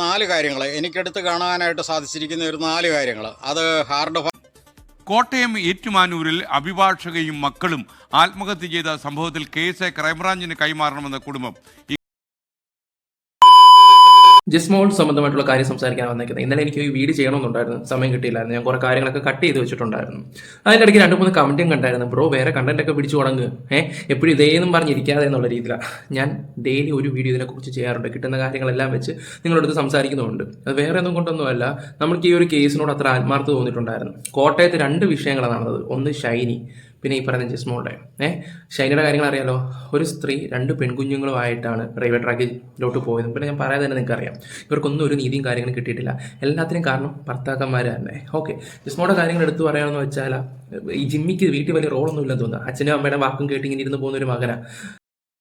നാല് കാര്യങ്ങൾ എനിക്കെടുത്ത് കാണാനായിട്ട് സാധിച്ചിരിക്കുന്ന ഒരു നാല് കാര്യങ്ങൾ അത് ഹാർഡ് കോട്ടയം ഏറ്റുമാനൂരിൽ അഭിഭാഷകയും മക്കളും ആത്മഹത്യ ചെയ്ത സംഭവത്തിൽ കേസ് ക്രൈംബ്രാഞ്ചിന് കൈമാറണമെന്ന കുടുംബം. ജിസ്മോൾ സംബന്ധമായിട്ടുള്ള കാര്യം സംസാരിക്കാൻ വന്നേക്കുന്നത്. ഇന്നലെ എനിക്ക് ഈ വീട് ചെയ്യണമെന്നുണ്ടായിരുന്നു. സമയം കിട്ടിയില്ലായിരുന്നു. ഞാൻ കുറേ കാര്യങ്ങളൊക്കെ കട്ട് ചെയ്ത് വെച്ചിട്ടുണ്ടായിരുന്നു. അതിന്റെ ഇടയ്ക്ക് രണ്ട് മൂന്ന് കമന്റും കണ്ടായിരുന്നു. ബ്രോ വേറെ കണ്ടന്റൊക്കെ പിടിച്ചു തുടങ്ങുക ഏഹ് എപ്പോഴും ഇതേന്നും പറഞ്ഞിരിക്കാതെ എന്നുള്ള രീതിയിലാണ് ഞാൻ ഡെയിലി ഒരു വീഡിയോ ഇതിനെക്കുറിച്ച് ചെയ്യാറുണ്ട്. കിട്ടുന്ന കാര്യങ്ങളെല്ലാം വെച്ച് നിങ്ങളടുത്ത് സംസാരിക്കുന്നുണ്ട് അത് വേറെ ഒന്നും കൊണ്ടൊന്നുമല്ല. നമുക്ക് ഈ ഒരു കേസിനോട് അത്ര ആത്മാർത്ഥത തോന്നിയിട്ടുണ്ടായിരുന്നു. കോട്ടയത്ത് രണ്ട് വിഷയങ്ങളാണ് നടന്നത്. ഒന്ന് ഷൈനി. പിന്നെ ഈ പറയുന്ന ജിസ്മോളുടെ ഏഹ് ഷൈനയുടെ കാര്യങ്ങൾ അറിയാലോ? ഒരു സ്ത്രീ രണ്ട് പെൺകുഞ്ഞുങ്ങളുമായിട്ടാണ് റെയിൽവേ ട്രാക്കിലോട്ട് പോയത്. പിന്നെ ഞാൻ പറയാതെ തന്നെ നിങ്ങൾക്കറിയാം. ഇവർക്കൊന്നും ഒരു നീതിയും കാര്യങ്ങളും കിട്ടിയിട്ടില്ല. എല്ലാത്തിനും കാരണം ഭർത്താക്കന്മാർ തന്നെ ഓക്കെ. ജിസ്മോളുടെ കാര്യങ്ങൾ എടുത്തു പറയാമെന്ന് വെച്ചാൽ ഈ ജിമ്മിക്ക് വീട്ടിൽ വലിയ റോളൊന്നും ഇല്ലെന്ന് തോന്നുന്നു. അച്ഛനും അമ്മയുടെ വാക്കും കേട്ട് ഇങ്ങനെ ഇരുന്ന് പോകുന്ന ഒരു മകനാണ്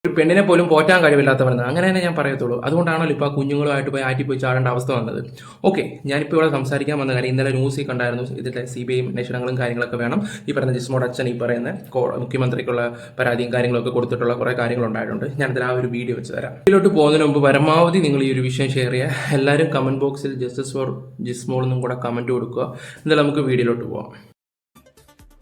ഒരു പെണ്ണിനെ പോലും പോറ്റാൻ കഴിവില്ലാത്തവരെന്ന് അങ്ങനെ തന്നെ ഞാൻ പറയത്തുള്ളൂ. അതുകൊണ്ടാണല്ലോ ഇപ്പോൾ ആ കുഞ്ഞുങ്ങളുമായിട്ട് പോയി ആറ്റി പോയി ചാടേണ്ട അവസ്ഥ വന്നത്. ഓക്കെ ഞാനിപ്പോൾ ഇവിടെ സംസാരിക്കാൻ വന്ന കാര്യം ഇന്നലെ ന്യൂസിൽ കണ്ടായിരുന്നു. ഇതിന്റെ സി ബി ഐ അന്വേഷണങ്ങളും കാര്യങ്ങളൊക്കെ വേണം. ഈ പറയുന്ന ജിസ്മോട് അച്ഛൻ ഈ പറയുന്ന മുഖ്യമന്ത്രിക്കുള്ള പരാതിയും കാര്യങ്ങളൊക്കെ കൊടുത്തിട്ടുള്ള കുറേ കാര്യങ്ങളുണ്ടായിട്ടുണ്ട്. ഞാനതിൽ ആ ഒരു വീഡിയോ വെച്ച് തരാം. ഇതിലോട്ട് പോകുന്നതിന് മുമ്പ് പരമാവധി നിങ്ങൾ ഈ ഒരു വിഷയം ഷെയർ ചെയ്യുക. എല്ലാവരും കമന്റ് ബോക്സിൽ ജസ്റ്റിസ് ഫോർ ജിസ്മോൾ എന്നും കൂടെ കമന്റ് കൊടുക്കുക. എന്നിട്ട് നമുക്ക് വീഡിയോയിലോട്ട് പോകാം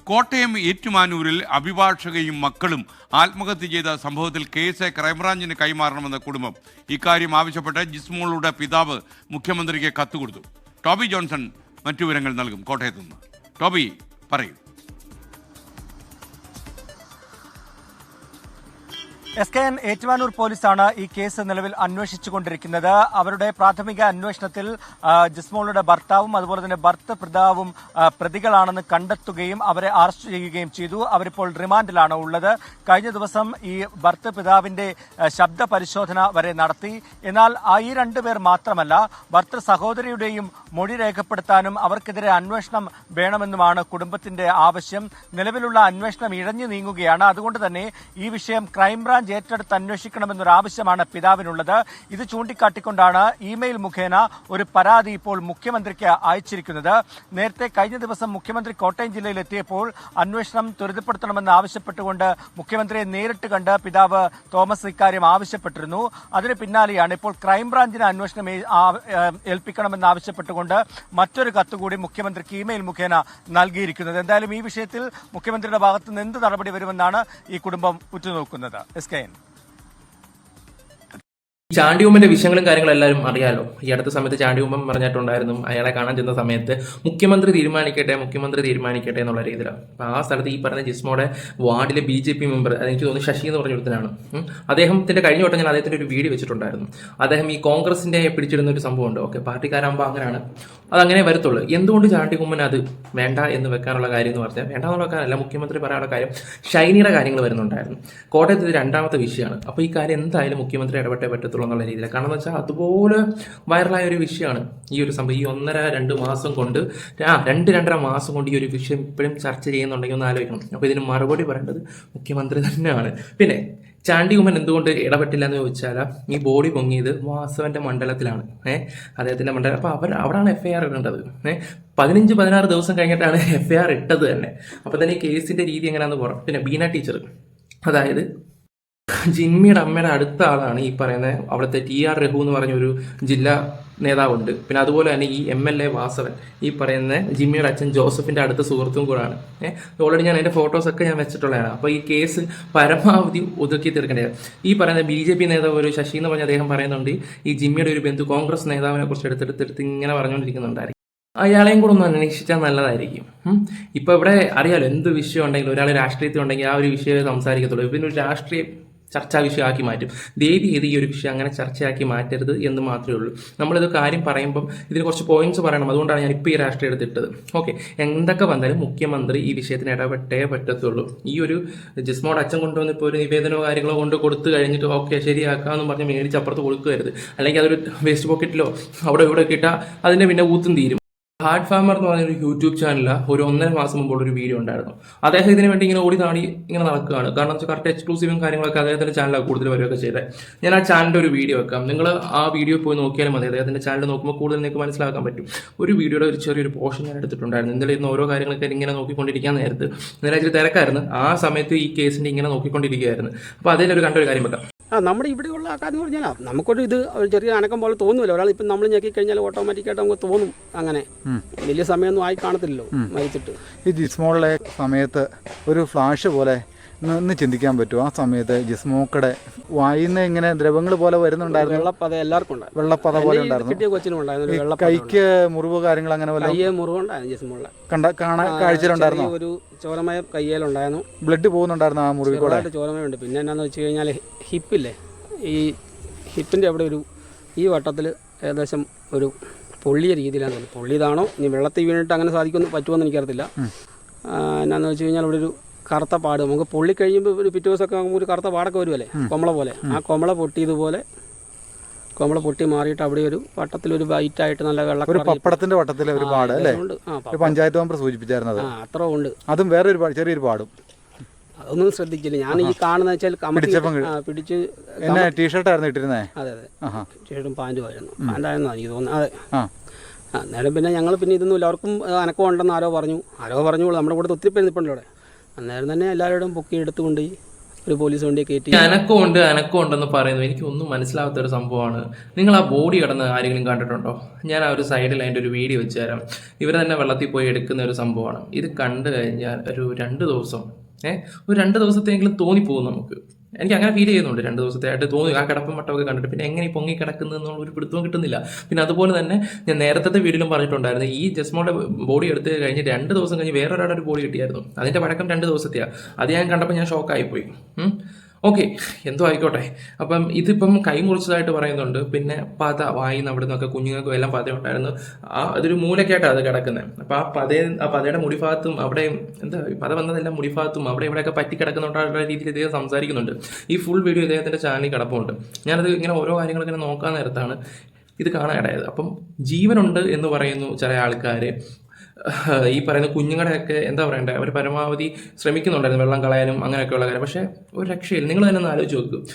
കോട്ടയം ഏറ്റുമാനൂരിൽ അഭിഭാഷകയും മക്കളും ആത്മഹത്യ ചെയ്ത സംഭവത്തിൽ കേസ് ക്രൈംബ്രാഞ്ചിന് കൈമാറണമെന്ന കുടുംബം. ഇക്കാര്യം ആവശ്യപ്പെട്ട് ജിസ്മോളുടെ പിതാവ് മുഖ്യമന്ത്രിക്ക് കത്ത് കൊടുത്തു. ടോബി ജോൺസൺ മറ്റു വിവരങ്ങൾ നൽകും. കോട്ടയത്ത് നിന്ന് ടോബി പറയൂ. എസ് കെ എൻ ഏറ്റുമാനൂർ പോലീസാണ് ഈ കേസ് നിലവിൽ അന്വേഷിച്ചുകൊണ്ടിരിക്കുന്നത്. അവരുടെ പ്രാഥമിക അന്വേഷണത്തിൽ ജിസ്മോളുടെ ഭർത്താവും അതുപോലെ തന്നെ ഭർത്ത പിതാവും പ്രതികളാണെന്ന് കണ്ടെത്തുകയും അവരെ അറസ്റ്റ് ചെയ്യുകയും ചെയ്തു. അവരിപ്പോൾ റിമാൻഡിലാണ് ഉള്ളത്. കഴിഞ്ഞ ദിവസം ഈ ഭർത്ത പിതാവിന്റെ ശബ്ദ പരിശോധന വരെ നടത്തി. എന്നാൽ ഈ രണ്ടുപേർ മാത്രമല്ല ഭർത്തൃ സഹോദരിയുടെയും മൊഴി രേഖപ്പെടുത്താനും അവർക്കെതിരെ അന്വേഷണം വേണമെന്നുമാണ് കുടുംബത്തിന്റെ ആവശ്യം. നിലവിലുള്ള അന്വേഷണം ഇഴഞ്ഞു നീങ്ങുകയാണ്. അതുകൊണ്ട് തന്നെ ഈ വിഷയം ക്രൈംബ്രാഞ്ച് ഏറ്റെടുത്ത് അന്വേഷിക്കണമെന്നൊരു ആവശ്യമാണ് പിതാവിനുള്ളത്. ഇത് ചൂണ്ടിക്കാട്ടിക്കൊണ്ടാണ് ഇമെയിൽ മുഖേന ഒരു പരാതി ഇപ്പോൾ മുഖ്യമന്ത്രിക്ക് അയച്ചിരിക്കുന്നത്. നേരത്തെ കഴിഞ്ഞ ദിവസം മുഖ്യമന്ത്രി കോട്ടയം ജില്ലയിൽ എത്തിയപ്പോൾ അന്വേഷണം ത്വരിതപ്പെടുത്തണമെന്ന് ആവശ്യപ്പെട്ടുകൊണ്ട് മുഖ്യമന്ത്രിയെ നേരിട്ട് കണ്ട് പിതാവ് തോമസ് ഇക്കാര്യം ആവശ്യപ്പെട്ടിരുന്നു. അതിന് പിന്നാലെയാണ് ഇപ്പോൾ ക്രൈംബ്രാഞ്ചിന് അന്വേഷണം ഏൽപ്പിക്കണമെന്ന് ആവശ്യപ്പെട്ടുകൊണ്ട് മറ്റൊരു കത്തുകൂടി മുഖ്യമന്ത്രിക്ക് ഇമെയിൽ മുഖേന നൽകിയിരിക്കുന്നത്. എന്തായാലും ഈ വിഷയത്തിൽ മുഖ്യമന്ത്രിയുടെ ഭാഗത്തുനിന്ന് എന്ത് നടപടി വരുമെന്നാണ് ഈ കുടുംബം ഉറ്റുനോക്കുന്നത്. എസ് കെ എൻ ചാണ്ടിയുമ്മന്റെ വിഷയങ്ങളും കാര്യങ്ങളും എല്ലാവരും അറിയാലോ. ഈ അടുത്ത സമയത്ത് ചാണ്ടിയുമ്മൻ പറഞ്ഞിട്ടുണ്ടായിരുന്നു അയാളെ കാണാൻ ചെന്ന സമയത്ത് മുഖ്യമന്ത്രി തീരുമാനിക്കട്ടെ മുഖ്യമന്ത്രി തീരുമാനിക്കട്ടെ എന്നുള്ള രീതിയിലാണ്. അപ്പൊ ആ സ്ഥലത്ത് ഈ പറഞ്ഞ ജിസ്മോടെ വാർഡിലെ ബി ജെ പി മെമ്പർ എനിക്ക് തോന്നുന്നു ശശി എന്ന് പറഞ്ഞ ഒരുത്തനാണ്. അദ്ദേഹത്തിന്റെ കഴിഞ്ഞ വട്ടം ഞാൻ അദ്ദേഹത്തിന്റെ ഒരു വീഡിയോ വെച്ചിട്ടുണ്ടായിരുന്നു. അദ്ദേഹം ഈ കോൺഗ്രസിന്റെ പിടിച്ചിടുന്ന ഒരു സംഭവമുണ്ട് ഓക്കെ പാർട്ടിക്കാരാകുമ്പോൾ അങ്ങനെയാണ്. അതങ്ങനെ വരത്തുള്ളൂ. എന്തുകൊണ്ട് ചാണ്ടികുമ്മൻ അത് വേണ്ട എന്ന് വെക്കാനുള്ള കാര്യം എന്ന് പറഞ്ഞാൽ വേണ്ട എന്നുള്ള കാര്യമല്ല മുഖ്യമന്ത്രി പറയാനുള്ള കാര്യം ഷൈനിയുടെ കാര്യങ്ങൾ വരുന്നുണ്ടായിരുന്നു. കോട്ടയത്ത് രണ്ടാമത്തെ വിഷയമാണ്. അപ്പോൾ ഈ കാര്യം എന്തായാലും മുഖ്യമന്ത്രി ഇടപെട്ടേ പറ്റത്തുള്ളൂ. എന്നുള്ള രീതിയിൽ കാരണം എന്ന് വെച്ചാൽ അതുപോലെ വൈറലായ ഒരു വിഷയമാണ് ഈ ഒരു സംഭവം. ഈ ഒന്നര രണ്ട് മാസം കൊണ്ട് ആ രണ്ട് രണ്ടര മാസം കൊണ്ട് ഈ ഒരു വിഷയം ഇപ്പോഴും ചർച്ച ചെയ്യുന്നുണ്ടെങ്കിൽ ഒന്ന് ആലോചിക്കണം. അപ്പോൾ ഇതിന് മറുപടി പറയേണ്ടത് മുഖ്യമന്ത്രി തന്നെയാണ്. പിന്നെ ചാണ്ടി ഉമ്മൻ എന്തുകൊണ്ട് ഇടപെട്ടില്ല എന്ന് ചോദിച്ചാൽ ഈ ബോഡി പൊങ്ങിയത് വാസവന്റെ മണ്ഡലത്തിലാണ്. ഏഹ് അദ്ദേഹത്തിന്റെ മണ്ഡലം. അപ്പോൾ അവർ അവിടാണ് എഫ് ഐ ആർ ഇടേണ്ടത്. ഏഹ് പതിനഞ്ച് പതിനാറ് ദിവസം കഴിഞ്ഞിട്ടാണ് എഫ് ഐ ആർ ഇട്ടത് തന്നെ. അപ്പോൾ തന്നെ കേസിന്റെ രീതി എങ്ങനെയാണെന്ന് പറയാം പിന്നെ ബീന ടീച്ചർ അതായത് ജിമ്മിയുടെ അമ്മയുടെ അടുത്ത ആളാണ് ഈ പറയുന്ന അവിടുത്തെ ടി ആർ രഘു എന്ന് പറഞ്ഞ ഒരു ജില്ലാ നേതാവുണ്ട്. പിന്നെ അതുപോലെ തന്നെ ഈ എം എൽ എ വാസവൻ ഈ പറയുന്ന ജിമ്മിയുടെ അച്ഛൻ ജോസഫിന്റെ അടുത്ത സുഹൃത്തും കൂടാണ്. ഏഹ് ഓൾറെഡി ഞാൻ അതിന്റെ ഫോട്ടോസൊക്കെ ഞാൻ വെച്ചിട്ടുള്ളതാണ്. അപ്പോൾ ഈ കേസ് പരമാവധി ഒതുക്കി തീർക്കേണ്ടത് ഈ പറയുന്ന ബി ജെ പി നേതാവ് ഒരു ശശി എന്ന് പറഞ്ഞ അദ്ദേഹം പറയുന്നുണ്ട് ഈ ജിമ്മിയുടെ ഒരു ബന്ധു കോൺഗ്രസ് നേതാവിനെ കുറിച്ച് എടുത്തെടുത്തെടുത്ത് ഇങ്ങനെ പറഞ്ഞുകൊണ്ടിരിക്കുന്നുണ്ടായിരിക്കും. അയാളെയും കൂടെ ഒന്ന് അന്വേഷിച്ചാൽ നല്ലതായിരിക്കും. ഇപ്പൊ ഇവിടെ അറിയാലോ എന്ത് വിഷയം ഉണ്ടെങ്കിലും ഒരാൾ രാഷ്ട്രീയത്തിൽ ഉണ്ടെങ്കിൽ ആ ഒരു വിഷയമേ സംസാരിക്കത്തുള്ളൂ. പിന്നെ ഒരു രാഷ്ട്രീയ ചർച്ചാ വിഷയമാക്കി മാറ്റും. ദേവി ഏത് ഈ ഒരു വിഷയം അങ്ങനെ ചർച്ചയാക്കി മാറ്റരുത് എന്ന് മാത്രമേ ഉള്ളൂ. നമ്മളിത് കാര്യം പറയുമ്പം ഇതിന് കുറച്ച് പോയിന്റ്സ് പറയണം. അതുകൊണ്ടാണ് ഞാൻ ഇപ്പോൾ ഈ രാഷ്ട്രീയം എടുത്തിട്ടത്. ഓക്കെ എന്തൊക്കെ വന്നാലും മുഖ്യമന്ത്രി ഈ വിഷയത്തിന് ഇടപെട്ടേ പറ്റത്തുള്ളൂ. ഈ ഒരു ജിസ്മോട് അച്ഛൻ കൊണ്ടുവന്ന് ഇപ്പോൾ ഒരു നിവേദനമോ കാര്യങ്ങളോ കൊണ്ട് കൊടുത്തു കഴിഞ്ഞിട്ട് ഓക്കെ ശരിയാക്കാമെന്ന് പറഞ്ഞ് മേടിച്ച് അപ്പുറത്ത് കൊടുക്കരുത്. അല്ലെങ്കിൽ അതൊരു വേസ്റ്റ് പോക്കറ്റിലോ അവിടെ ഇവിടെ കിട്ടാൽ അതിന്റെ പിന്നെ ഊത്തും തീരും. ഹാർഡ് ഫാമർ എന്ന് പറഞ്ഞ ഒരു യൂട്യൂബ് ചാനലിൽ ഒരു ഒന്നര മാസം മുമ്പുള്ള ഒരു വീഡിയോ ഉണ്ടായിരുന്നു. അദ്ദേഹം ഇതിന് വേണ്ടി ഇങ്ങനെ ഓടി താടി ഇങ്ങനെ നടക്കുകയാണ്. കാരണം വെച്ചാൽ കറക്റ്റ് എക്സ്ക്ലൂസീവും കാര്യങ്ങളൊക്കെ അദ്ദേഹത്തിന്റെ ചാനലിൽ കൂടുതൽ വരികയൊക്കെ ചെയ്തത് ഞാൻ ആ ചാനലിന്റെ ഒരു വീഡിയോ വെക്കാം. നിങ്ങൾ ആ വീഡിയോ പോയി നോക്കിയാലും മതി. അദ്ദേഹത്തിന്റെ ചാനൽ നോക്കുമ്പോൾ കൂടുതൽ നിങ്ങൾക്ക് മനസ്സിലാക്കാൻ പറ്റും. ഒരു വീഡിയോയുടെ ഒരു ചെറിയൊരു പോർഷൻ ഞാൻ എടുത്തിട്ടുണ്ടായിരുന്നു. ഇന്നലെ ഇരുന്ന് ഓരോ കാര്യങ്ങളൊക്കെ ഇങ്ങനെ നോക്കിക്കൊണ്ടിരിക്കാൻ നേരത്ത്. ഇച്ചിരി തിരക്കായിരുന്നു. ആ സമയത്ത് ഈ കേസിന്റെ ഇങ്ങനെ നോക്കിക്കൊണ്ടിരിക്കുകയായിരുന്നു. അപ്പോൾ അതിലൊരു കണ്ടൊരു കാര്യം വെക്കാം. ആ നമ്മുടെ ഇവിടെയുള്ള ആൾക്കാർ എന്ന് പറഞ്ഞാൽ നമുക്കൊരു ഇത് ചെറിയ അനക്കം പോലെ തോന്നുമല്ലോ. ഒരാൾ ഇപ്പം നമ്മൾ ഞെക്കി കഴിഞ്ഞാൽ ഓട്ടോമാറ്റിക്കായിട്ട് നമുക്ക് തോന്നും അങ്ങനെ. വലിയ സമയമൊന്നും ആയി കാണത്തില്ലല്ലോ മരിച്ചിട്ട്. ഈ ജിസ്മോളിലെ സമയത്ത് ഒരു ഫ്ലാഷ് പോലെ ഒന്ന് ചിന്തിക്കാൻ പറ്റും ആ സമയത്ത് ജിസ്മോക്കടെ വായിന്ന് ഇങ്ങനെ ദ്രവങ്ങൾ പോലെ വരുന്നുണ്ടായിരുന്നു. വെള്ളപ്പത എല്ലാവർക്കും ഉണ്ടായിരുന്നു. വെള്ളപ്പത പോലെ ഉണ്ടായിരുന്നു. കൊച്ചിനും കൈക്ക് മുറിവ് കാര്യങ്ങൾ അങ്ങനെ പോലെ കയ്യെ മുറിവുണ്ടായിരുന്നു ജിസ്മുള്ള കണ്ട കാണാൻ കാഴ്ചയിലുണ്ടായിരുന്നു? ഒരു ചോരമയ കയ്യിലുണ്ടായിരുന്നു. ബ്ലഡ് പോകുന്നുണ്ടായിരുന്നു ആ മുറിവ് കൂടെ? ചോരമയുണ്ട് പിന്നെ എന്നാന്ന് വെച്ച് കഴിഞ്ഞാൽ ഹിപ്പില്ലേ? ഈ ഹിപ്പിന്റെ അവിടെ ഒരു ഈ വട്ടത്തിൽ ഏകദേശം ഒരു പൊള്ളിയ രീതിയിലാണ് പൊള്ളിയതാണോ? ഇനി വെള്ളത്തിൽ വീണിട്ട് അങ്ങനെ സാധിക്കുമെന്ന് പറ്റുമെന്ന് എനിക്കറിയത്തില്ല. എന്നാന്ന് വെച്ച് കഴിഞ്ഞാൽ അവിടെ ഒരു കറുത്ത പാട്. നമുക്ക് പൊള്ളി കഴിയുമ്പോൾ ഒരു പിറ്റേ ദിവസമൊക്കെ നമുക്ക് ഒരു കറുത്ത പാടൊക്കെ വരുമല്ലേ കൊമള പോലെ. ആ കൊമള പൊട്ടിയതുപോലെ കൊമള പൊട്ടി മാറിയിട്ട് അവിടെ ഒരു വട്ടത്തിലൊരു വൈറ്റായിട്ട് നല്ല വെള്ളം ഒരു പപ്പടത്തിന്റെ വട്ടത്തിലെ ഒരു പാട് അല്ലേ? ഒരു പഞ്ചായത്ത് മെമ്പർ സൂചിപ്പിച്ചായിരുന്നത്. അത്ര ഉണ്ട്. അതും വേറെ ഒരു ചെറിയൊരു പാടും. അതൊന്നും ശ്രദ്ധിച്ചില്ല. ഞാൻ ഈ കാണുന്ന വെച്ചാൽ പിടിച്ച് എന്നെ ടീഷർട്ടായിരുന്നു ഇട്ടിരുന്നേ? അതെ അതെ. ടീഷർട്ടും ഷർട്ടും പാന്റും ആയിരുന്നു പാന്റായിരുന്നു എനിക്ക് തോന്നുന്നത്. അതെ. അന്നേരം പിന്നെ ഞങ്ങൾ പിന്നെ ഇതൊന്നും എല്ലാവർക്കും അനക്കം ഉണ്ടെന്ന് ആരോ പറഞ്ഞു. ആരോ പറഞ്ഞു നമ്മുടെ കൂടെ ഒത്തിരി പേര് നിൽപ്പുണ്ടല്ലോ അവിടെ അന്നേരം തന്നെ എല്ലാവരോടും പൊക്കി എടുത്തുകൊണ്ട് ഒരു പോലീസ് വണ്ടിയെ കയറ്റി. അനക്കമുണ്ട് അനക്കമുണ്ടെന്ന് പറയുന്നു. എനിക്ക് ഒന്നും മനസ്സിലാവാത്ത ഒരു സംഭവമാണ്. നിങ്ങൾ ആ ബോഡി കിടന്ന് ആരെങ്കിലും കണ്ടിട്ടുണ്ടോ? ഞാൻ ആ ഒരു സൈഡിൽ അതിന്റെ ഒരു വീഡിയോ വെച്ച് തരാം ഇവർ തന്നെ വെള്ളത്തിൽ പോയി എടുക്കുന്ന ഒരു സംഭവമാണ്. ഇത് കണ്ടു കഴിഞ്ഞാൽ ഒരു രണ്ട് ദിവസം ഏഹ് ഒരു രണ്ട് ദിവസത്തെങ്കിലും തോന്നിപ്പോകും നമുക്ക്. എനിക്ക് അങ്ങനെ ഫീൽ ചെയ്യുന്നുണ്ട്. രണ്ട് ദിവസത്തെ ആയിട്ട് തോന്നി. ആ കിടപ്പും മട്ടമൊക്കെ കണ്ടിട്ട്. പിന്നെ എങ്ങനെ പൊങ്ങി കിടക്കുന്നു എന്നുള്ള ഒരു പിടുത്തവും കിട്ടുന്നില്ല. പിന്നെ അതുപോലെ തന്നെ ഞാൻ നേരത്തെ വീഡിയോയിലും പറഞ്ഞിട്ടുണ്ടായിരുന്നു. ഈ ജസ്മോളുടെ ബോഡി എടുത്ത് കഴിഞ്ഞ് രണ്ട് ദിവസം കഴിഞ്ഞ് വേറൊരാളുടെ ഒരു ബോഡി കിട്ടിയായിരുന്നു. അതിന്റെ പഴക്കം രണ്ട് ദിവസത്തെയാണ് അത് ഞാൻ കണ്ടപ്പോൾ ഞാൻ ഷോക്കായി പോയി ഓക്കെ എന്തോ ആയിക്കോട്ടെ. അപ്പം ഇതിപ്പം കൈ മുറിച്ചതായിട്ട് പറയുന്നുണ്ട്. പിന്നെ പത വായി അവിടെ നിന്നൊക്കെ കുഞ്ഞുങ്ങൾക്കും എല്ലാം പത ഉണ്ടായിരുന്നു. ആ അതൊരു മൂലക്കായിട്ടാണ് അത് കിടക്കുന്നത് അപ്പം ആ പത ആ പതയുടെ മുടിഭാഗത്തും അവിടെ എന്താ പത വന്നതെല്ലാം മുടിഭാഗത്തും അവിടെ ഇവിടെയൊക്കെ പറ്റി കിടക്കുന്നുണ്ടായിട്ടുള്ള രീതിയിൽ ഇദ്ദേഹം സംസാരിക്കുന്നുണ്ട്. ഈ ഫുൾ വീഡിയോ ഇദ്ദേഹത്തിന്റെ ചാനലിൽ കിടപ്പുണ്ട്. ഞാനത് ഇങ്ങനെ ഓരോ കാര്യങ്ങൾ ഇങ്ങനെ നോക്കാൻ നേരത്താണ് ഇത് കാണാനിടയത് അപ്പം ജീവനുണ്ട് എന്ന് പറയുന്നു ചില ആൾക്കാർ ഈ പറയുന്ന കുഞ്ഞുങ്ങളുടെയൊക്കെ എന്താ പറയണ്ടേ അവർ പരമാവധി ശ്രമിക്കുന്നുണ്ടായിരുന്നു വെള്ളം കളയാനും അങ്ങനെയൊക്കെയുള്ള കാര്യം. പക്ഷേ ഒരു രക്ഷയില്ല. നിങ്ങൾ തന്നെ ഒന്ന് ആലോചിച്ച് നോക്കും.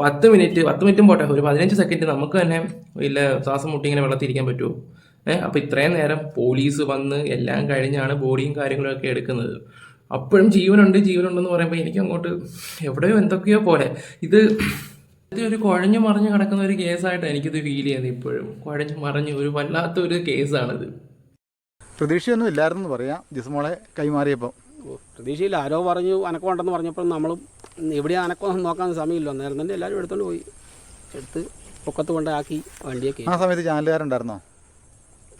പത്ത് മിനിറ്റ് പത്ത് മിനിറ്റും പോട്ടെ. ഒരു പതിനഞ്ച് സെക്കൻഡ് നമുക്ക് തന്നെ ഇല്ല ശ്വാസം മുട്ടി ഇങ്ങനെ വെള്ളത്തിൽ ഇരിക്കാൻ പറ്റുമോ? ഏഹ് അപ്പോൾ ഇത്രയും നേരം പോലീസ് വന്ന് എല്ലാം കഴിഞ്ഞാണ് ബോഡിയും കാര്യങ്ങളൊക്കെ എടുക്കുന്നത്. അപ്പോഴും ജീവനുണ്ട് ജീവനുണ്ടെന്ന് പറയുമ്പോൾ എനിക്ക് അങ്ങോട്ട് എവിടെയോ എന്തൊക്കെയോ പോലെ. ഇത് ഇത് ഒരു കുഴഞ്ഞു മറിഞ്ഞു കിടക്കുന്ന ഒരു കേസായിട്ട് എനിക്കിത് ഫീൽ ചെയ്യുന്നത് ഇപ്പോഴും. കുഴഞ്ഞു മറിഞ്ഞു ഒരു വല്ലാത്ത ഒരു കേസാണിത്. പ്രതീക്ഷയൊന്നും ഇല്ലായിരുന്നു പറയാം. ജിസ്മോളെ കൈമാറിയപ്പോൾ പ്രതീക്ഷയില്ല. ആരോ പറഞ്ഞു അനക്കമുണ്ടെന്ന് പറഞ്ഞപ്പോൾ നമ്മളും എവിടെയാണ് അനക്കം നോക്കാൻ സമയമില്ല. അന്നേരം തന്നെ എല്ലാവരും എടുത്തോണ്ട് പോയി. എടുത്ത് പൊക്കത്ത് കൊണ്ടാക്കി വണ്ടിയൊക്കെ. ആ സമയത്ത് ചാനലുകാരുണ്ടായിരുന്നോ?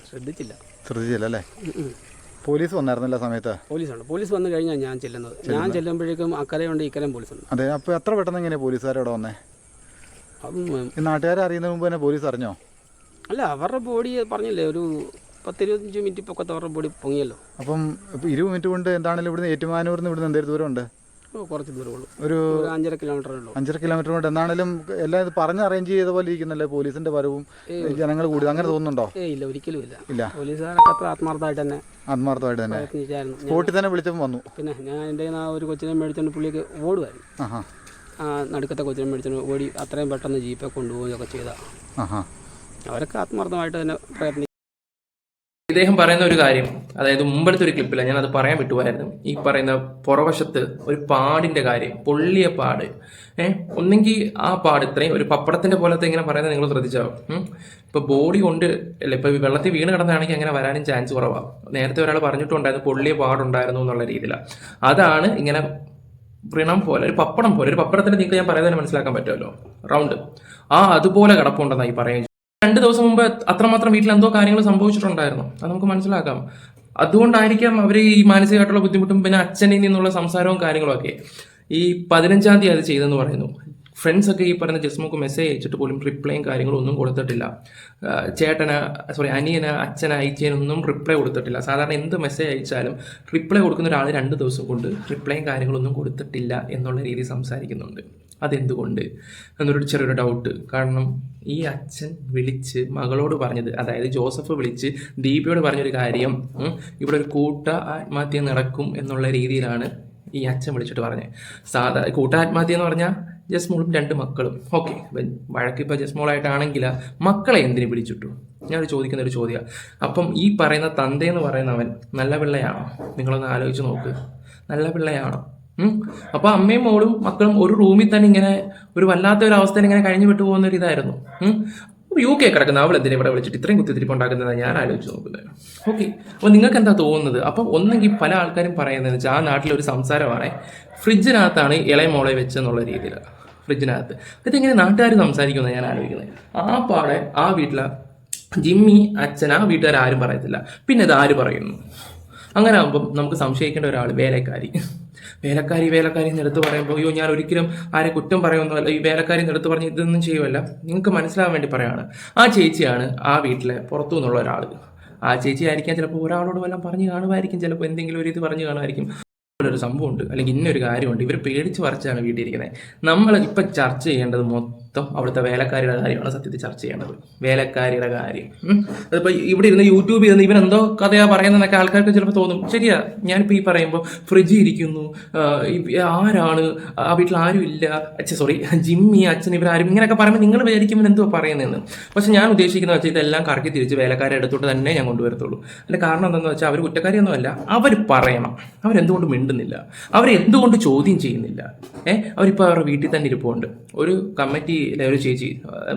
ശ്രദ്ധിച്ചില്ല. ശ്രദ്ധിച്ചില്ല അല്ലേ. പോലീസ് വന്നായിരുന്നല്ല സമയത്ത്? പോലീസുണ്ട്. പോലീസ് വന്നു കഴിഞ്ഞാൽ ഞാൻ ചെല്ലുന്നത്. ഞാൻ ചെല്ലുമ്പോഴേക്കും അക്കരയുണ്ട് ഇക്കരയും പോലീസുണ്ട്. അതെ അപ്പോൾ എത്ര പെട്ടെന്ന് ഇങ്ങനെ പോലീസുകാരവിടെ വന്നേ? നാട്ടുകാരെ അറിയുന്നതിന് മുമ്പ് തന്നെ പോലീസ് അറിഞ്ഞോ? അല്ല അവരുടെ ബോഡി പറഞ്ഞില്ലേ ഒരു പത്തിരുപത്തഞ്ച് മിനിറ്റ് പൊക്കത്ത് അവരുടെ ബോഡി പൊങ്ങിയല്ലോ. അപ്പം ഇരുപത് മിനിറ്റ് കൊണ്ട് എന്താണെങ്കിലും ഇവിടുന്ന് ഏറ്റുമാനൂരിന്ന് ഇവിടുന്ന് എന്തേലും ദൂരമുണ്ട് കുറച്ച് ദൂരമുള്ളൂ ഒരു അഞ്ചര കിലോമീറ്റർ ഉള്ളൂ. അഞ്ചര കിലോമീറ്റർ കൊണ്ട് എന്താണേലും എല്ലാം ഇത് പറഞ്ഞ് അറേഞ്ച് ചെയ്ത പോലെ ഇരിക്കുന്നല്ലേ പോലീസിന്റെ വരവും ജനങ്ങൾ കൂടി? അങ്ങനെ തോന്നുന്നുണ്ടോ? ഇല്ല ഒരിക്കലും ഇല്ല. ഇല്ല. പോലീസുകാരൊക്കെ അത്ര ആത്മാർത്ഥമായിട്ട് തന്നെ ആത്മാർത്ഥമായിട്ട് തന്നെ. സ്പോട്ടിൽ തന്നെ വിളിച്ചപ്പോൾ വന്നു. പിന്നെ ഞാൻ എന്റെ ആ ഒരു കൊച്ചിനെ മേടിച്ചോണ്ട് പുള്ളിക്ക് ഓടുമായിരുന്നു നടുക്കത്തെ കൊച്ചിനെ മേടിച്ചോണ്ട് ഓടി അത്രയും പെട്ടെന്ന് ജീപ്പെ കൊണ്ടുപോവുകയൊക്കെ ചെയ്ത. അവരൊക്കെ ആത്മാർത്ഥമായിട്ട് തന്നെ പ്രയത്നിച്ചു ഇദ്ദേഹം പറയുന്ന ഒരു കാര്യം അതായത് മുമ്പടുത്ത ഒരു ക്ലിപ്പില്ല ഞാൻ അത് പറയാൻ വിട്ടുപോയായിരുന്നു. ഈ പറയുന്ന പുറവശത്ത് ഒരു പാടിന്റെ കാര്യം പൊള്ളിയ പാട്. ഏഹ് ഒന്നെങ്കിൽ ആ പാട് ഇത്രയും ഒരു പപ്പടത്തിന്റെ പോലത്തെ ഇങ്ങനെ പറയുന്നത് നിങ്ങൾ ശ്രദ്ധിച്ചാവും. ഇപ്പൊ ബോഡി കൊണ്ട് അല്ല ഇപ്പൊ വെള്ളത്തിൽ വീണ് കിടന്നാണെങ്കിൽ അങ്ങനെ വരാനും ചാൻസ് കുറവാണ് നേരത്തെ ഒരാൾ പറഞ്ഞിട്ടുണ്ടായിരുന്നു പൊള്ളിയ പാടുണ്ടായിരുന്നു എന്നുള്ള രീതിയിലാണ് അതാണ് ഇങ്ങനെ വൃണം പോലെ ഒരു പപ്പടം പോലെ ഒരു പപ്പടത്തിന്റെ നീക്കം ഞാൻ പറയുന്നത് മനസ്സിലാക്കാൻ പറ്റുമല്ലോ. റൗണ്ട്. ആ അതുപോലെ കിടപ്പുണ്ടെന്നായി പറയുന്നത്. രണ്ട് ദിവസം മുമ്പ് അത്രമാത്രം വീട്ടിൽ എന്തോ കാര്യങ്ങൾ സംഭവിച്ചിട്ടുണ്ടായിരുന്നു. അത് നമുക്ക് മനസ്സിലാക്കാം. അതുകൊണ്ടായിരിക്കാം അവർ ഈ മാനസികമായിട്ടുള്ള ബുദ്ധിമുട്ടും പിന്നെ അച്ഛനിൽ നിന്നുള്ള സംസാരവും കാര്യങ്ങളൊക്കെ ഈ പതിനഞ്ചാം തീയതി അത് ചെയ്തെന്ന് പറയുന്നു. ഫ്രണ്ട്സ് ഒക്കെ ഈ പറയുന്ന ജസ്മുക്ക് മെസ്സേജ് അയച്ചിട്ട് പോലും റിപ്ലൈയും കാര്യങ്ങളും ഒന്നും കൊടുത്തിട്ടില്ല. ചേട്ടന് സോറി അനിയന് അച്ഛന് അയച്ചതിനൊന്നും റിപ്ലൈ കൊടുത്തിട്ടില്ല. സാധാരണ എന്ത് മെസ്സേജ് അയച്ചാലും റിപ്ലൈ കൊടുക്കുന്ന ഒരാൾ രണ്ട് ദിവസം കൊണ്ട് റിപ്ലൈയും കാര്യങ്ങളൊന്നും കൊടുത്തിട്ടില്ല എന്നുള്ള രീതി സംസാരിക്കുന്നുണ്ട്. അതെന്തുകൊണ്ട്? എന്നൊരു ചെറിയൊരു ഡൗട്ട് കാരണം ഈ അച്ഛൻ വിളിച്ച് മകളോട് പറഞ്ഞത് അതായത് ജോസഫ് വിളിച്ച് ദീപയോട് പറഞ്ഞൊരു കാര്യം ഇവിടെ ഒരു കൂട്ട ആത്മഹത്യ നടക്കും എന്നുള്ള രീതിയിലാണ് ഈ അച്ഛൻ വിളിച്ചിട്ട് പറഞ്ഞത് സാധാ കൂട്ടാത്മഹത്യ എന്ന് പറഞ്ഞാൽ ജസ്മോളും രണ്ട് മക്കളും. ഓക്കെ വഴക്കിപ്പോൾ ജസ്മോളായിട്ടാണെങ്കിൽ മക്കളെ എന്തിനു പിടിച്ചിട്ടു? ഞാൻ ചോദിക്കുന്ന ഒരു ചോദ്യമാണ് അപ്പം ഈ പറയുന്ന തന്തയെന്ന് പറയുന്നവൻ നല്ല പിള്ളയാണോ? നിങ്ങളൊന്ന് ആലോചിച്ച് നോക്ക്. നല്ല പിള്ളയാണോ? ഉം. അപ്പൊ അമ്മയും മോളും മക്കളും ഒരു റൂമിൽ തന്നെ ഇങ്ങനെ ഒരു വല്ലാത്ത ഒരു അവസ്ഥയിൽ ഇങ്ങനെ കഴിഞ്ഞു വിട്ടു പോകുന്ന ഒരു ഇതായിരുന്നു. യു കെ കിടക്കുന്ന അവൾ എന്തിനാ ഇവിടെ വിളിച്ചിട്ട് ഇത്രയും കുത്തിത്തിരിപ്പ് ഉണ്ടാക്കുന്നതാണ് ഞാൻ ആലോചിച്ച് നോക്കുന്നത്. ഓക്കെ. അപ്പൊ നിങ്ങൾക്ക് എന്താ തോന്നുന്നത്? അപ്പൊ ഒന്നെങ്കിൽ പല ആൾക്കാരും പറയുന്നത് വെച്ചാൽ ആ നാട്ടിലെ ഒരു സംസാരമാണ് ഫ്രിഡ്ജിനകത്താണ് ഇളയ മോളെ വെച്ചെന്നുള്ള രീതിയിൽ. ഫ്രിഡ്ജിനകത്ത്. ഇതെങ്ങനെ നാട്ടുകാർ സംസാരിക്കുന്നത് ഞാൻ ആലോചിക്കുന്നത്. ആ പാടെ ആ വീട്ടിലെ ജിമ്മി അച്ഛൻ ആ വീട്ടുകാർ ആരും പറയത്തില്ല. പിന്നെ ഇത് ആര് പറയുന്നു? അങ്ങനെ ആകുമ്പം നമുക്ക് സംശയിക്കേണ്ട ഒരാൾ വേലക്കാരി. വേലക്കാരി വേലക്കാരി എന്നെടുത്ത് പറയുമ്പോൾ അയ്യോ ഞാൻ ഒരിക്കലും ആരെ കുറ്റം പറയുന്നതല്ല ഈ വേലക്കാരി എന്നെടുത്ത് പറഞ്ഞ് ഇതൊന്നും ചെയ്യുമല്ല നിങ്ങൾക്ക് മനസ്സിലാവാൻ വേണ്ടി പറയാണ്. ആ ചേച്ചിയാണ് ആ വീട്ടിലെ പുറത്തു നിന്നുള്ള ഒരാൾ ആ ചേച്ചി ആയിരിക്കാം ചിലപ്പോൾ ഒരാളോട് വല്ലതും പറഞ്ഞു കാണുമായിരിക്കും ചിലപ്പോൾ എന്തെങ്കിലും ഒരു ഇത് പറഞ്ഞു കാണുമായിരിക്കും. ഒരു സംഭവമുണ്ട്. അല്ലെങ്കിൽ ഇന്നൊരു കാര്യമുണ്ട്. ഇവർ പേടിച്ച് പറിച്ചാണ് വീട്ടിൽ ഇരിക്കുന്നത് നമ്മൾ ഇപ്പം ചർച്ച ചെയ്യേണ്ടത് മൊത്തം അവിടുത്തെ വേലക്കാരിയുടെ കാര്യമാണ് സത്യത്തിൽ ചർച്ച ചെയ്യേണ്ടത്. വേലക്കാരിയുടെ കാര്യം. അതിപ്പോൾ ഇവിടെ ഇരുന്ന് യൂട്യൂബിൽ ഇരുന്ന് ഇവൻ എന്തോ കഥയാ പറയുന്നതെന്നൊക്കെ ആൾക്കാർക്ക് ചിലപ്പോൾ തോന്നും. ശരിയാ ഞാനിപ്പോൾ ഈ പറയുമ്പോൾ ഫ്രിഡ്ജ് ഇരിക്കുന്നു. ആരാണ്? ആ വീട്ടിൽ ആരും ഇല്ല. അച്ഛൻ സോറി ജിമ്മി അച്ഛൻ ഇവരാരും ഇങ്ങനെയൊക്കെ പറയുമ്പോൾ നിങ്ങൾ വിചാരിക്കുമ്പോൾ എന്തോ പറയുന്നതെന്ന്. പക്ഷെ ഞാൻ ഉദ്ദേശിക്കുന്നത് വെച്ചാൽ ഇതെല്ലാം കറക്കി തിരിച്ച് വേലക്കാരെ എടുത്തോട്ട് തന്നെ ഞാൻ കൊണ്ടുവരത്തുള്ളൂ. അതിന്റെ കാരണം എന്താണെന്ന് വെച്ചാൽ അവർ കുറ്റക്കാരിയൊന്നുമല്ല. അവർ പറയണം. അവരെന്തുകൊണ്ട് മിണ്ടുന്നില്ല? അവരെന്തുകൊണ്ട് ചോദ്യം ചെയ്യുന്നില്ല? ഏഹ് അവരിപ്പോൾ അവരുടെ വീട്ടിൽ തന്നെ ഇരിപ്പുണ്ട്. ഒരു കമ്മിറ്റിയിലെ ഒരു ചേച്ചി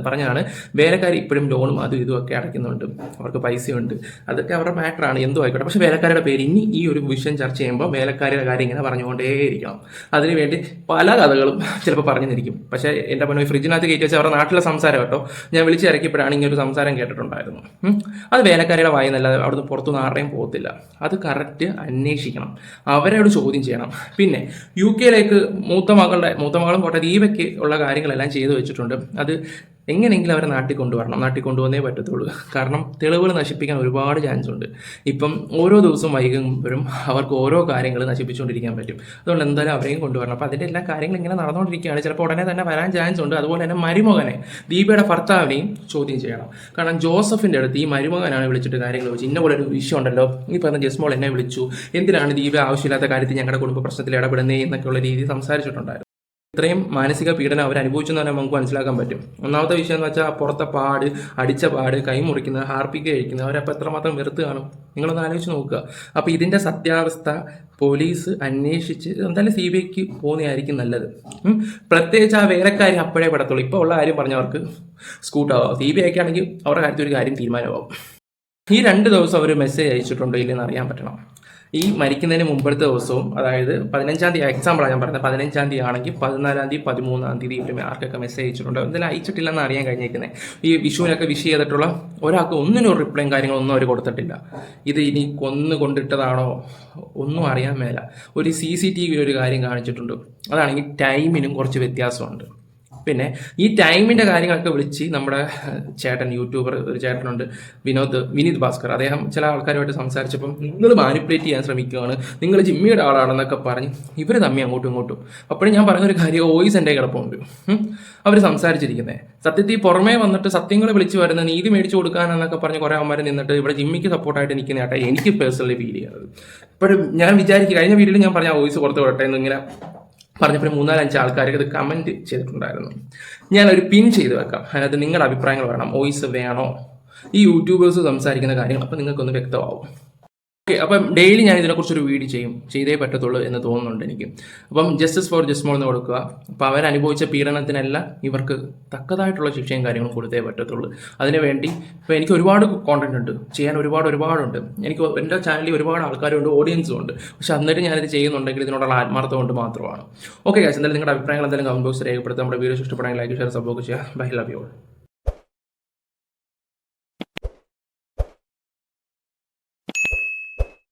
പറഞ്ഞാണ് വേലക്കാർ ഇപ്പോഴും ലോണും അതും ഇതും ഒക്കെ അടയ്ക്കുന്നുണ്ട്. അവർക്ക് പൈസയുണ്ട്. അതൊക്കെ അവരുടെ മാറ്ററാണ് എന്തോ ആയിക്കോട്ടെ. പക്ഷെ വേലക്കാരുടെ പേര് ഇനി ഈ ഒരു വിഷയം ചർച്ച ചെയ്യുമ്പോൾ വേലക്കാരുടെ കാര്യം ഇങ്ങനെ പറഞ്ഞുകൊണ്ടേയിരിക്കണം. അതിനുവേണ്ടി പല കഥകളും ചിലപ്പോൾ പറഞ്ഞു തന്നിരിക്കും പക്ഷേ എന്റെ പണി ഫ്രിഡ്ജിനകത്ത് കയറ്റി വെച്ചാൽ അവരുടെ നാട്ടിലെ സംസാരം കേട്ടോ. ഞാൻ വിളിച്ച് ഇറക്കിയപ്പോഴാണ് ഇങ്ങനെ ഒരു സംസാരം കേട്ടിട്ടുണ്ടായിരുന്നു. അത് വേലക്കാരിയുടെ വായിന്നല്ലാതെ അവിടുന്ന് പുറത്തുനിന്ന് ആരുടെയും പോകത്തില്ല. അത് കറക്റ്റ് അന്വേഷിക്കണം. അവരോട് ചോദ്യം ചെയ്യണം. പിന്നെ യു കെയിലേക്ക് മൂത്ത മകളുടെ മൂത്ത മകളും പോട്ടെ ദീപയ്ക്ക് ഉള്ള കാര്യങ്ങളെല്ലാം ചെയ്തു വെച്ചിട്ടുണ്ട് അത് എങ്ങനെയെങ്കിലും അവരെ നാട്ടിൽ കൊണ്ടുവരണം നാട്ടിൽ കൊണ്ടുവന്നേ പറ്റത്തുള്ളൂ. കാരണം തെളിവുകൾ നശിപ്പിക്കാൻ ഒരുപാട് ചാൻസ് ഉണ്ട്. ഇപ്പം ഓരോ ദിവസവും വൈകുമ്പോഴും അവർക്ക് ഓരോ കാര്യങ്ങൾ നശിപ്പിച്ചുകൊണ്ടിരിക്കാൻ പറ്റും. അതുകൊണ്ട് എന്തായാലും അവരെയും കൊണ്ടുവരണം. അപ്പോൾ അതിന്റെ എല്ലാ കാര്യങ്ങളും ഇങ്ങനെ നടന്നുകൊണ്ടിരിക്കുകയാണ്. ചിലപ്പോൾ ഉടനെ തന്നെ വരാൻ ചാൻസ് ഉണ്ട്. അതുപോലെ തന്നെ മരുമകനെ ദീപയുടെ ഭർത്താവിനെയും ചോദ്യം ചെയ്യണം. കാരണം ജോസഫിന്റെ അടുത്ത് ഈ മരുമകനാണ് വിളിച്ചിട്ട് കാര്യങ്ങൾ ചോദിച്ചു ഇന്ന പോലെ ഒരു വിഷയം ഉണ്ടല്ലോ. ഈ പറഞ്ഞ ജസ്മോൾ എന്നെ വിളിച്ചു. എന്തിനാണ് ദീപ ആവശ്യമില്ലാത്ത കാര്യത്തിൽ ഞങ്ങളുടെ കുടുംബ പ്രശ്നത്തിൽ ഇടപെടുന്നേ എന്നൊക്കെയുള്ള രീതി സംസാരിച്ചിട്ടുണ്ടായിരുന്നു. ഇത്രയും മാനസിക പീഡനം അവർ അനുഭവിച്ചു എന്ന് തന്നെ നമുക്ക് മനസ്സിലാക്കാൻ പറ്റും. ഒന്നാമത്തെ വിഷയം എന്ന് വെച്ചാൽ പുറത്തെ പാട് അടിച്ച പാട് കൈ മുറിക്കുന്നത് ഹാർപ്പിക്ക് കഴിക്കുന്നത് അവരപ്പോൾ എത്രമാത്രം വെറുത്ത് കാണും? നിങ്ങളൊന്ന് ആലോചിച്ച് നോക്കുക. അപ്പോൾ ഇതിന്റെ സത്യാവസ്ഥ പോലീസ് അന്വേഷിച്ച് എന്തായാലും സി ബി ഐക്ക് പോകുന്നതായിരിക്കും നല്ലത്. പ്രത്യേകിച്ച് ആ വേലക്കാരി അപ്പോഴേ പെടത്തുള്ളൂ. ഇപ്പോൾ ഉള്ള കാര്യം പറഞ്ഞവർക്ക് സ്കൂട്ടാവാം. സി ബി ഐക്ക് ആണെങ്കിൽ അവരുടെ കാര്യത്തിൽ ഒരു കാര്യം തീരുമാനമാവും. ഈ രണ്ട് ദിവസം അവർ മെസ്സേജ് അയച്ചിട്ടുണ്ടോ ഇല്ലെന്ന് അറിയാൻ പറ്റണം. ഈ മരിക്കുന്നതിന് മുമ്പത്തെ ദിവസവും അതായത് പതിനഞ്ചാം തീയതി എക്സാമ്പിളാണ് ഞാൻ പറഞ്ഞത് പതിനഞ്ചാം തീയതി ആണെങ്കിൽ പതിനാലാം തീയതി പതിമൂന്നാം തീയതി ഇവരും ആർക്കൊക്കെ മെസ്സേജ് അയച്ചിട്ടുണ്ടോ എന്തെങ്കിലും അയച്ചിട്ടില്ലെന്ന് അറിയാൻ കഴിഞ്ഞേക്കുന്നത് ഈ വിഷുവിനൊക്കെ വിഷ് ചെയ്തിട്ടുള്ള ഒരാൾക്ക് ഒന്നിനും റിപ്ലൈയും കാര്യങ്ങളൊന്നും അവർ കൊടുത്തിട്ടില്ല. ഇത് ഇനി കൊന്നു കൊണ്ടിട്ടതാണോ? ഒന്നും അറിയാൻ മേല. ഒരു സി സി ടി വിയിൽ ഒരു കാര്യം കാണിച്ചിട്ടുണ്ട്. അതാണെങ്കിൽ ടൈമിനും കുറച്ച് വ്യത്യാസമുണ്ട്. പിന്നെ ഈ ടൈമിന്റെ കാര്യങ്ങളൊക്കെ വിളിച്ച് നമ്മുടെ ചേട്ടൻ യൂട്യൂബർ ഒരു ചേട്ടനുണ്ട് വിനോദ് വിനീത് ഭാസ്കർ. അദ്ദേഹം ചില ആൾക്കാരുമായിട്ട് സംസാരിച്ചപ്പം നിങ്ങൾ മാനിപ്പുലേറ്റ് ചെയ്യാൻ ശ്രമിക്കുകയാണ് നിങ്ങൾ ജിമ്മിയുടെ ആളാണെന്നൊക്കെ പറഞ്ഞ് ഇവർ തമ്മി അങ്ങോട്ടും ഇങ്ങോട്ടും. അപ്പോഴും ഞാൻ പറഞ്ഞൊരു കാര്യം വോയിസ് എന്റെ കിടപ്പുണ്ട് അവർ സംസാരിച്ചിരിക്കുന്നത് സത്യത്തിൽ പുറമേ വന്നിട്ട് സത്യങ്ങൾ വിളിച്ചു വരുന്ന നീതി മേടിച്ചു കൊടുക്കാനെന്നൊക്കെ പറഞ്ഞ് കുറേ അമ്മമാർ നിന്നിട്ട് ഇവിടെ ജിമ്മിക്ക് സപ്പോർട്ടായിട്ട് നിൽക്കുന്ന ആട്ടെ എനിക്ക് പേഴ്സണലി ഫീൽ ചെയ്യുന്നത്. ഇപ്പോഴും ഞാൻ വിചാരിക്കും കഴിഞ്ഞ വീഡിയോയിൽ ഞാൻ പറഞ്ഞ വോയിസ് പുറത്ത് വിടട്ടെ എന്നിങ്ങനെ പറഞ്ഞപ്പോൾ മൂന്നാലഞ്ച് ആൾക്കാർക്ക് ഇത് കമന്റ് ചെയ്തിട്ടുണ്ടായിരുന്നു. ഞാനൊരു പിൻ ചെയ്ത് വെക്കാം. അതിനകത്ത് നിങ്ങളുടെ അഭിപ്രായങ്ങൾ വേണം. വോയിസ് വേണോ? ഈ യൂട്യൂബേഴ്സ് സംസാരിക്കുന്ന കാര്യങ്ങൾ. അപ്പം നിങ്ങൾക്കൊന്ന് വ്യക്തമാവും. ഓക്കെ അപ്പം ഡെയിലി ഞാൻ ഇതിനെക്കുറിച്ച് ഒരു വീഡിയോ ചെയ്യും ചെയ്തേ പറ്റത്തുള്ളൂ എന്ന് തോന്നുന്നുണ്ട് എനിക്ക്. അപ്പം ജസ്റ്റിസ് ഫോർ ജസ്മോൾ എന്ന് കൊടുക്കുക. അപ്പോൾ അവരനുഭവിച്ച പീഡനത്തിനെല്ലാം ഇവർക്ക് തക്കതായിട്ടുള്ള ശിക്ഷയും കാര്യങ്ങളും കൊടുത്തേ പറ്റത്തുള്ളൂ. അതിനുവേണ്ടി ഇപ്പോൾ എനിക്ക് ഒരുപാട് കോണ്ടന്റ് ഉണ്ട്. ചെയ്യാൻ ഒരുപാട് ഒരുപാടുണ്ട്. എനിക്ക് എന്റെ ചാനലിൽ ഒരുപാട് ആൾക്കാരുണ്ട് ഓഡിയൻസും ഉണ്ട്. പക്ഷെ അന്നേരം ഞാനിത് ചെയ്യുന്നുണ്ടെങ്കിൽ ഇതിനോടുള്ള ആത്മാർത്ഥം കൊണ്ട് മാത്രമാണ്. ഓക്കെ ഗാസ് എന്തായാലും നിങ്ങളുടെ അഭിപ്രായങ്ങൾ എന്തായാലും കമന്റ് ബോക്സ് രേഖപ്പെടുത്താം നമ്മുടെ വീഡിയോ ഇഷ്ടപ്പെടാൻ ലൈക്ക് ഷെയർ സപ്പോർട്ട് ചെയ്യുക. Bye love you all